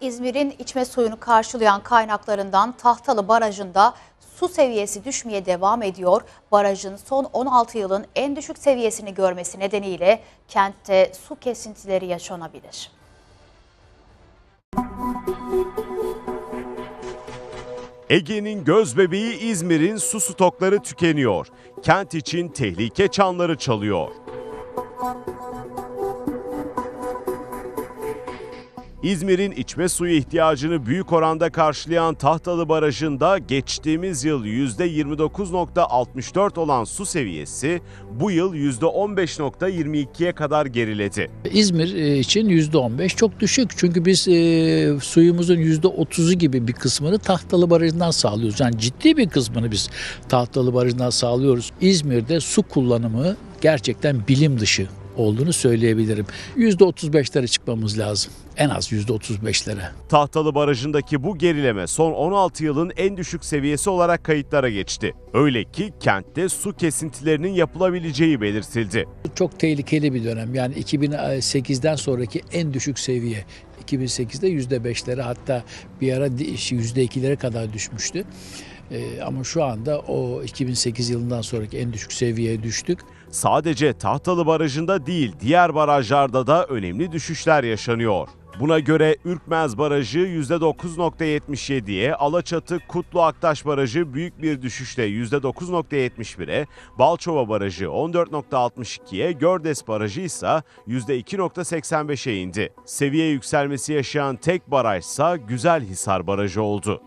İzmir'in içme suyunu karşılayan kaynaklarından Tahtalı Barajı'nda su seviyesi düşmeye devam ediyor. Barajın son 16 yılın en düşük seviyesini görmesi nedeniyle kentte su kesintileri yaşanabilir. Ege'nin göz bebeği İzmir'in su stokları tükeniyor. Kent için tehlike çanları çalıyor. İzmir'in içme suyu ihtiyacını büyük oranda karşılayan Tahtalı Barajı'nda geçtiğimiz yıl %29.64 olan su seviyesi bu yıl %15.22'ye kadar geriledi. İzmir e, için %15 çok düşük. Çünkü biz e, suyumuzun %30'u gibi bir kısmını Tahtalı Barajı'ndan sağlıyoruz. Yani ciddi bir kısmını biz Tahtalı Barajı'ndan sağlıyoruz. İzmir'de su kullanımı gerçekten bilim dışı olduğunu söyleyebilirim. %35'lere çıkmamız lazım. En az %35'lere. Tahtalı Barajı'ndaki bu gerileme son 16 yılın en düşük seviyesi olarak kayıtlara geçti. Öyle ki kentte su kesintilerinin yapılabileceği belirtildi. Çok tehlikeli bir dönem. Yani 2008'den sonraki en düşük seviye. 2008'de %5'lere hatta bir ara %2'lere kadar düşmüştü. Ee, ama şu anda o 2008 yılından sonraki en düşük seviyeye düştük. Sadece Tahtalı Barajı'nda değil diğer barajlarda da önemli düşüşler yaşanıyor. Buna göre Ürkmez Barajı %9.77'ye, Alaçatı Kutlu Aktaş Barajı büyük bir düşüşle %9.71'e, Balçova Barajı 14.62'ye, Gördes Barajı ise %2.85'e indi. Seviye yükselmesi yaşayan tek barajsa Güzelhisar Barajı oldu.